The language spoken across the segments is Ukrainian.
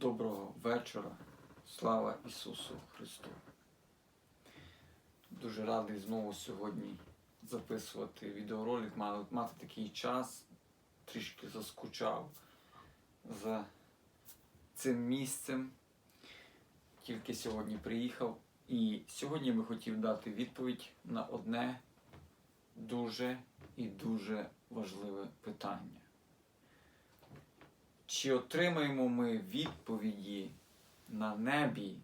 Доброго вечора. Слава Ісусу Христу. Дуже радий знову сьогодні записувати відеоролик, мати, такий час, трішки заскучав за цим місцем. Тільки сьогодні приїхав. І сьогодні би хотів дати відповідь на одне дуже і дуже важливе питання. Чи отримаємо ми відповіді на небі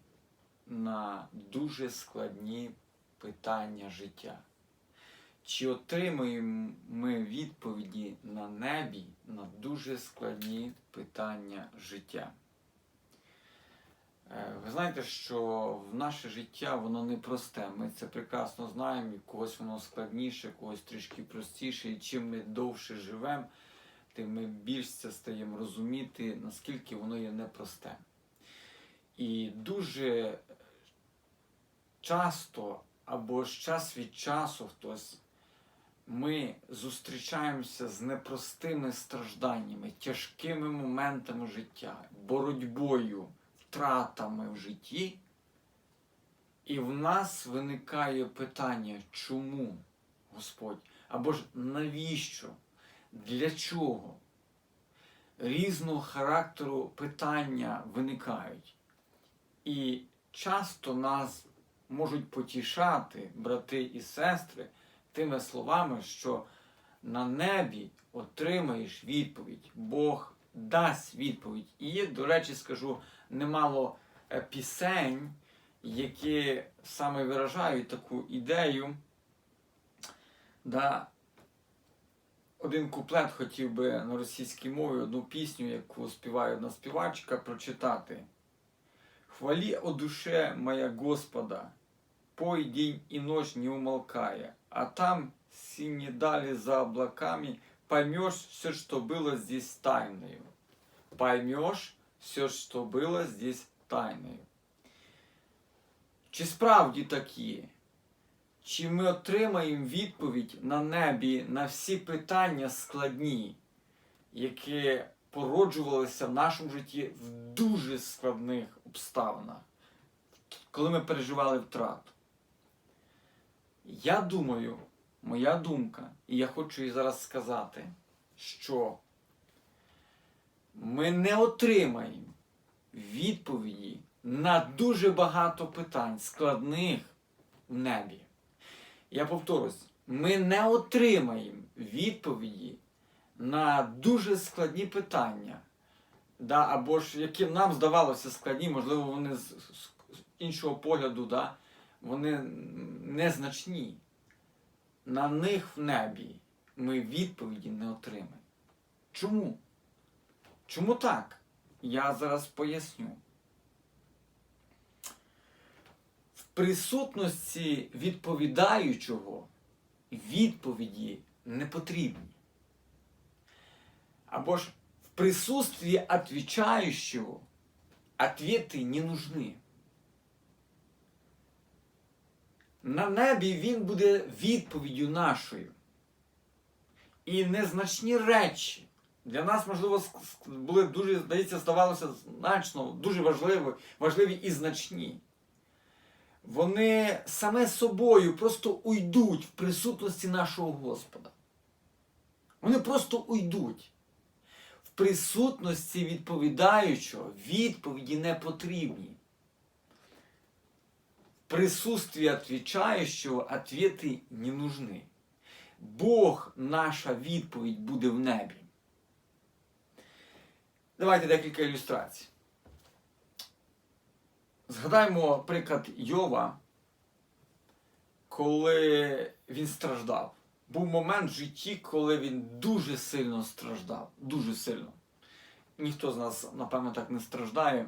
на дуже складні питання життя? Чи отримаємо ми відповіді на небі на дуже складні питання життя? Е, Ви знаєте, що в наше життя воно непросте. Ми це прекрасно знаємо, і когось воно складніше, когось трішки простіше. І чим ми довше живемо, тим ми більш це стаємо розуміти, наскільки воно є непросте. І дуже часто або ж час від часу хтось ми зустрічаємося з непростими стражданнями, тяжкими моментами життя, боротьбою, втратами в житті. І в нас виникає питання, чому Господь? Або ж навіщо? Для чого? Різного характеру питання виникають. І часто нас можуть потішати брати і сестри тими словами, що на небі отримаєш відповідь, Бог дасть відповідь. І є, до речі, скажу, немало е, пісень, які саме виражають таку ідею. Да, один куплет хотів би на російській мові одну пісню, яку співає одна співачка, прочитати. Хвали о душе моя Господа, пой день и ночь не умолкая, а там, синие дали за облаками, поймешь все, что было здесь тайною. Поймешь все, что было здесь тайною. Чи справді такі? Чи ми отримаємо відповідь на небі на всі питання складні, які породжувалися в нашому житті в дуже складних обставинах, коли ми переживали втрату? Я думаю, моя думка, і я хочу їй зараз сказати, що ми не отримаємо відповіді на дуже багато питань складних в небі. Я повторюсь, ми не отримаємо відповіді на дуже складні питання, да, або ж які нам здавалося складні, можливо, вони з, іншого погляду, да, вони незначні. На них в небі ми відповіді не отримаємо. Чому? Чому так? Я зараз поясню. В присутності відповідаючого відповіді не потрібні. Або ж в присутствии отвечающего ответы не нужны. На небі він буде відповіддю нашою. І незначні речі для нас, можливо, були дуже, здається, здавалося значно, дуже важливі, важливі і значні. Вони саме собою просто уйдуть в присутності нашого Господа. Вони просто уйдуть. В присутності відповідаючого відповіді не потрібні. В присутствии отвечающего ответы не нужны. Бог наша відповідь буде в небі. Давайте декілька ілюстрацій. Згадаємо приклад Йова, коли він страждав. Був момент в житті, коли він дуже сильно страждав. Дуже сильно. Ніхто з нас, напевно, так не страждає.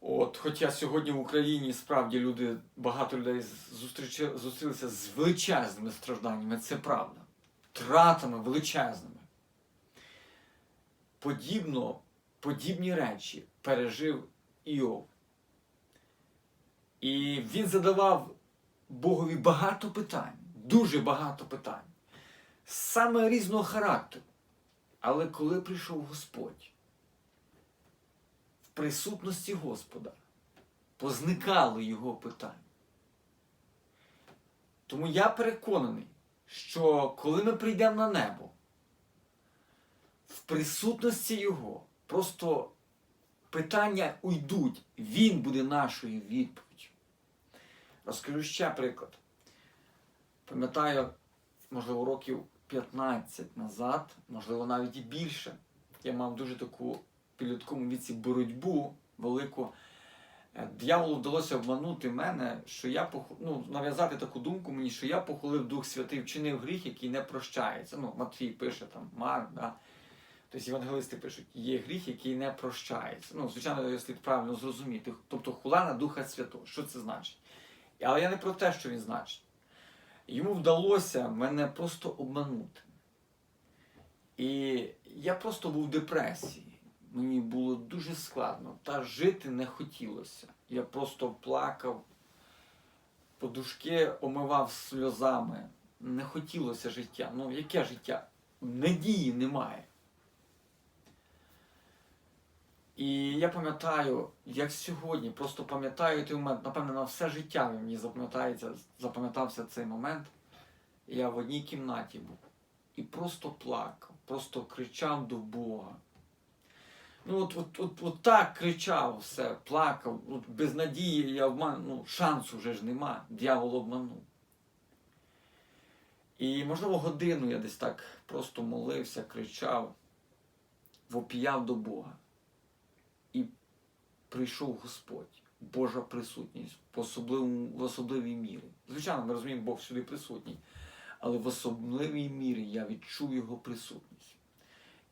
От, хоча сьогодні в Україні справді люди, багато людей зустрілися з величезними стражданнями, це правда. Тратами величезними. Подібно, подібні речі пережив Іов. І він задавав Богові багато питань, дуже багато питань, саме різного характеру. Але коли прийшов Господь, в присутності Господа позникали його питання. Тому я переконаний, що коли ми прийдемо на небо, в присутності Його просто питання уйдуть, Він буде нашою відповіддю. Розкажу ще приклад. Пам'ятаю, можливо, років 15 назад, можливо, навіть і більше. Я мав дуже таку в підлітковому віці боротьбу велику. Е, Д'яволу вдалося обманути мене, що я ну, нав'язати таку думку мені, що я похвалив Дух Святий, вчинив гріх, який не прощається. Ну, Матвій пише там, Марк, да? Тобто євангелисти пишуть, є гріх, який не прощається. Ну, звичайно, його слід правильно зрозуміти. Тобто хула на Духа Святого. Що це значить? Але я не про те, що він значить. Йому вдалося мене просто обманути. І я просто був в депресії. Мені було дуже складно, та жити не хотілося. Я просто плакав, подушки омивав сльозами. Не хотілося життя. Ну, яке життя? Надії немає. І я пам'ятаю, як сьогодні, просто пам'ятаю той момент, напевно, на все життя мені запам'ятається, запам'ятався цей момент. Я в одній кімнаті був і просто плакав, просто кричав до Бога. Ну, от, от, от, от так кричав все, плакав, от без надії я обман, ну, шансу вже ж нема, дьявол обманув. І, можливо, годину я десь так просто молився, кричав, вопіяв до Бога. І прийшов Господь, Божа присутність в, в особливій мірі. Звичайно, ми розуміємо, Бог сюди присутній, але в особливій мірі я відчув його присутність.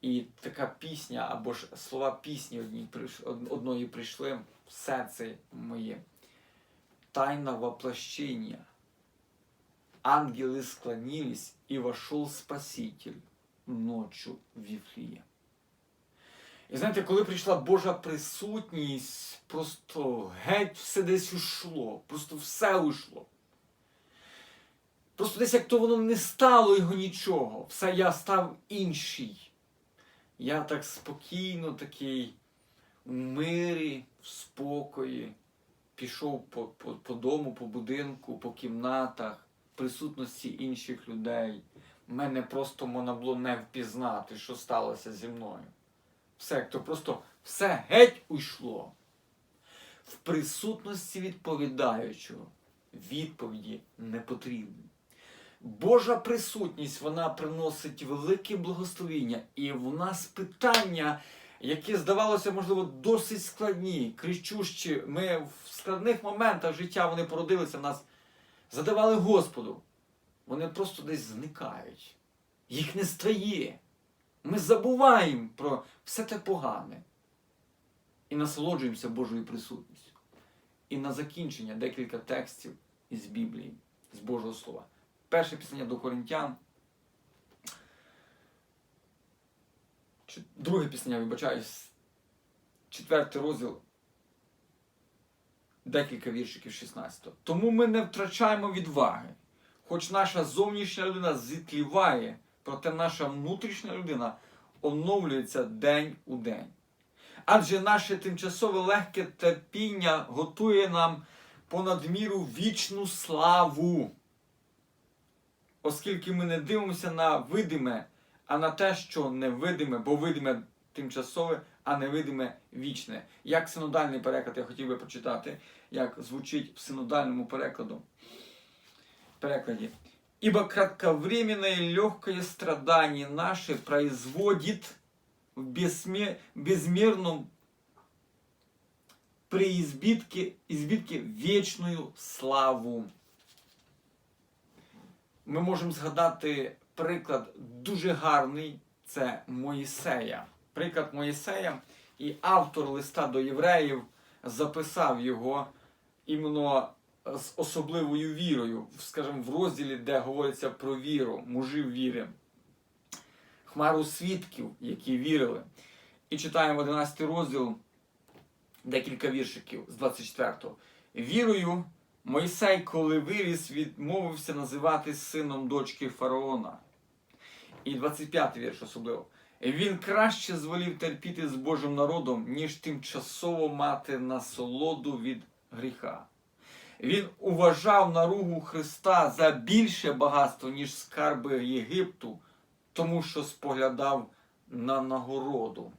І така пісня, або ж слова пісні одній, приш- од- одної прийшли в серце моє. Тайна воплощения. Ангелы склонились, и вошел Спаситель ночью в Віфлієм. І знаєте, коли прийшла Божа присутність, просто геть все десь ушло, просто все ушло. Просто десь як то воно не стало його нічого, все я став інший. Я так спокійно, такий у мирі, в спокої, пішов по, по, по дому, по будинку, по кімнатах, в присутності інших людей. Мене просто можна було не впізнати, що сталося зі мною. То просто все геть уйшло. В присутності відповідаючого відповіді не потрібні. Божа присутність вона приносить велике благословіння, і в нас питання, які здавалося, можливо, досить складні, кричущі. Ми в складних моментах життя вони породилися в нас, задавали Господу. Вони просто десь зникають. Їх не стає. Ми забуваємо про все те погане і насолоджуємося Божою присутністю. І на закінчення декілька текстів із Біблії, з Божого Слова. Перше післання до Коринтян. Друге післання, вибачаюсь, четвертий розділ, декілька віршиків 16. Тому ми не втрачаємо відваги. Хоч наша зовнішня людина зітліває, проте наша внутрішня людина оновлюється день у день. Адже наше тимчасове легке терпіння готує нам понад міру вічну славу оскільки ми не дивимося на видиме, а на те, що невидиме, бо видиме тимчасове, а невидиме вічне. Як синодальний переклад я хотів би прочитати, як звучить в синодальному перекладу. перекладі. Ибо кратковременное легкое страдание наше производит в безме- безмерном преизбитке избитке вечную славу ми можемо згадати приклад дуже гарний це Моїсея. Приклад Моїсея, і автор листа до євреїв записав його іменно з особливою вірою, скажімо, в розділі, де говориться про віру, мужів віри, хмару свідків, які вірили. І читаємо 11 розділ, декілька віршиків з 24-го. Вірою Мойсей, коли виріс, відмовився називати сином дочки фараона. І 25 вірш особливо. Він краще зволів терпіти з Божим народом, ніж тимчасово мати насолоду від гріха. Він уважав наругу Христа за більше багатство, ніж скарби Єгипту, тому що споглядав на нагороду.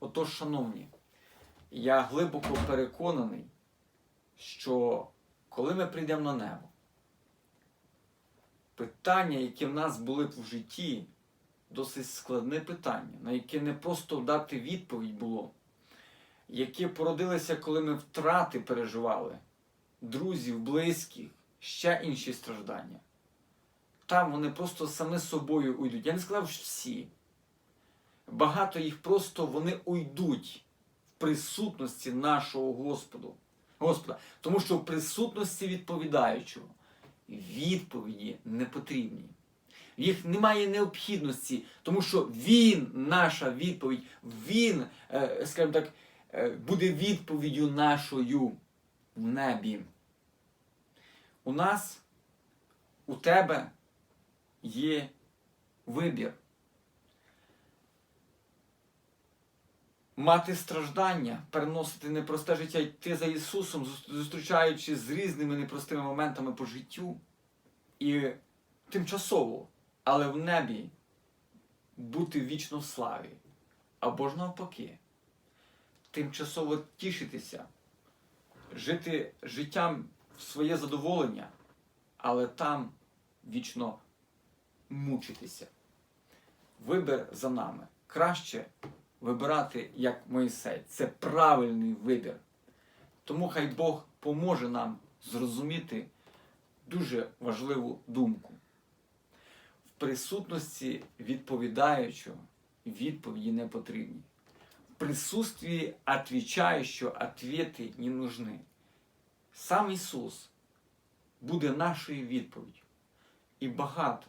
Отож, шановні, я глибоко переконаний, що коли ми прийдемо на небо, питання, які в нас були б в житті, досить складне питання, на яке не просто дати відповідь було, які породилися, коли ми втрати переживали, друзів, близьких, ще інші страждання. Там вони просто самі собою уйдуть. Я не сказав, що всі. Багато їх просто вони уйдуть в присутності нашого Господу. Господа. Тому що в присутності відповідаючого відповіді не потрібні. Їх немає необхідності, тому що Він, наша відповідь, Він, е, скажімо так, е, буде відповіддю нашою в небі. У нас, у тебе є вибір. Мати страждання, переносити непросте життя, йти за Ісусом, зус- зустрічаючись з різними непростими моментами по життю. І тимчасово, але в небі бути вічно в славі. Або ж навпаки, тимчасово тішитися, жити життям в своє задоволення, але там вічно мучитися. Вибір за нами. Краще вибирати як Моїсей. Це правильний вибір. Тому хай Бог поможе нам зрозуміти дуже важливу думку. В присутності відповідаючого відповіді не потрібні. Присутствии отвечающего ответи не нужны. Сам Ісус буде нашою відповіддю. І багато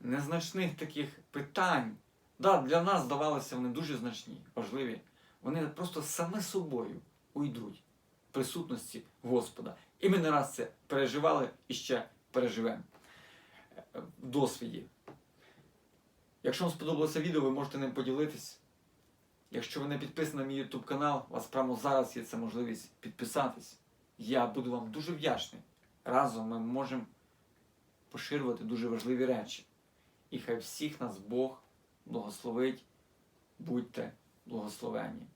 незначних таких питань, да, для нас здавалося вони дуже значні, важливі. Вони просто саме собою уйдуть в присутності Господа. І ми не раз це переживали і ще переживемо е, в досвіді. Якщо вам сподобалося відео, ви можете ним поділитись. Якщо ви не підписані на мій YouTube канал, у вас прямо зараз є ця можливість підписатись. Я буду вам дуже вдячний. Разом ми можемо поширювати дуже важливі речі. І хай всіх нас Бог благословить. Будьте благословені.